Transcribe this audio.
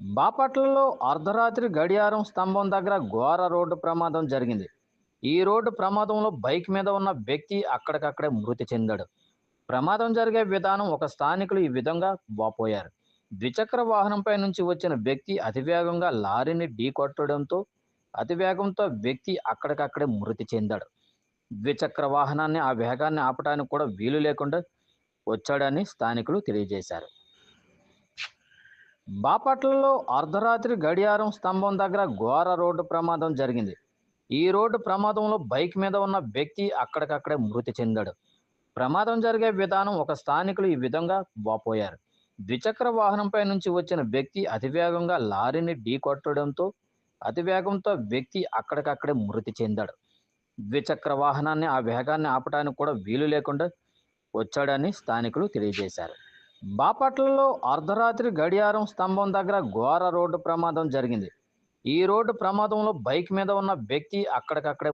బాపట్లలో అర్ధరాత్రి గడియారం స్తంభం దగ్గర ఘోర రోడ్డు ప్రమాదం జరిగింది. ఈ రోడ్డు ప్రమాదంలో బైక్ మీద ఉన్న వ్యక్తి అక్కడికక్కడే మృతి చెందాడు. ప్రమాదం జరిగే విధానం ఒక స్థానికులు ఈ విధంగా వాపోయారు. ద్విచక్ర వాహనంపై నుంచి వచ్చిన వ్యక్తి అతివేగంగా లారీని ఢీకొట్టడంతో అతివేగంతో వ్యక్తి అక్కడికక్కడే మృతి చెందాడు. ద్విచక్ర వాహనాన్ని ఆ వేగాన్ని ఆపడానికి కూడా వీలు లేకుండా వచ్చాడని స్థానికులు తెలియజేశారు. బాపట్లలో అర్ధరాత్రి గడియారం స్తంభం దగ్గర ఘోర రోడ్డు ప్రమాదం జరిగింది. ఈ రోడ్డు ప్రమాదంలో బైక్ మీద ఉన్న వ్యక్తి అక్కడికక్కడే మృతి చెందాడు. ప్రమాదం జరిగే విధానం ఒక స్థానికులు ఈ విధంగా వాపోయారు. ద్విచక్ర వాహనంపై నుంచి వచ్చిన వ్యక్తి అతివేగంగా లారీని ఢీకొట్టడంతో అతివేగంతో వ్యక్తి అక్కడికక్కడే మృతి చెందాడు. ద్విచక్ర వాహనాన్ని ఆ వేగాన్ని ఆపడానికి కూడా వీలు లేకుండా వచ్చాడని స్థానికులు తెలియజేశారు. బాపట్లలో అర్ధరాత్రి గడియారం స్తంభం దగ్గర ఘోర రోడ్డు ప్రమాదం జరిగింది. ఈ రోడ్డు ప్రమాదంలో బైక్ మీద ఉన్న వ్యక్తి అక్కడికక్కడే